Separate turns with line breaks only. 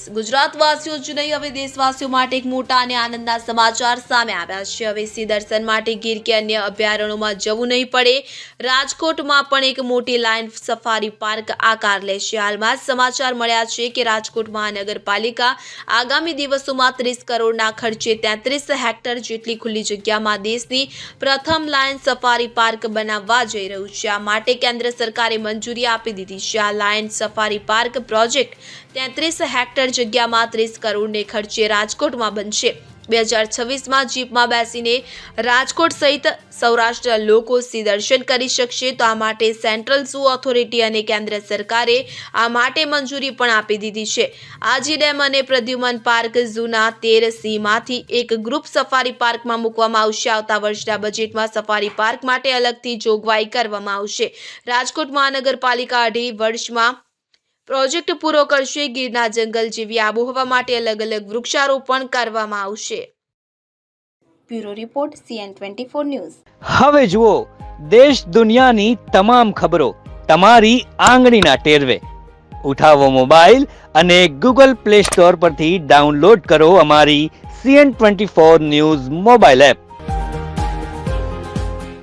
News ગુજરાતવાસીઓ જ નહીં, હવે દેશવાસીઓ માટે એક મોટા અને આનંદના સમાચાર સામે આવ્યા છે. હવે સિંહ દર્શન માટે ગીર કે અન્ય અભયારણ્યોમાં જવું નહીં પડે. રાજકોટમાં પણ એક મોટી લાઇન સફારી પાર્ક આકાર લેશે હાલમાં જ સમાચાર મળ્યા છે કે રાજકોટ મહાનગરપાલિકા આગામી દિવસોમાં ત્રીસ કરોડના ખર્ચે તેત્રીસ હેક્ટર જેટલી ખુલ્લી જગ્યામાં દેશની પ્રથમ લાયન સફારી પાર્ક બનાવવા જઈ રહ્યું છે. આ માટે કેન્દ્ર સરકારે મંજૂરી આપી દીધી છે. આ લાયન સફારી પાર્ક પ્રોજેક્ટ તેત્રીસ હેક્ટર જગ્યામાં ત્રીસ કરોડને ખર્ચે રાજકોટમાં બનશે. બે હજાર છવ્વીસમાં જીપમાં બેસીને રાજકોટ સહિત સૌરાષ્ટ્ર લોકો સી દર્શન કરી શકશે. તો આ માટે સેન્ટ્રલ ઝૂ ઓથોરિટી અને કેન્દ્ર સરકારે આ માટે મંજૂરી પણ આપી દીધી છે. આજી ડેમ અને પ્રદ્યુમન પાર્ક ઝૂના તેર સીમાંથી એક ગ્રુપ સફારી પાર્કમાં મૂકવામાં આવશે. આવતા વર્ષના બજેટમાં સફારી પાર્ક માટે અલગથી જોગવાઈ કરવામાં આવશે. રાજકોટ મહાનગરપાલિકા અઢી વર્ષમાં પ્રોજેક્ટ પૂરો કરશે ગીરના જંગલ જેવી આબોહવા માટે અલગ અલગ વૃક્ષારોપણ કરવામાં આવશે. Bureau report CN twenty four news.
હવે જુઓ દેશ દુનિયાની તમામ ખબરો તમારી આંગળીના ટેરવે. ઉઠાવો મોબાઈલ અને ગૂગલ પ્લે સ્ટોર પરથી ડાઉનલોડ કરો અમારી CN twenty four news mobile app.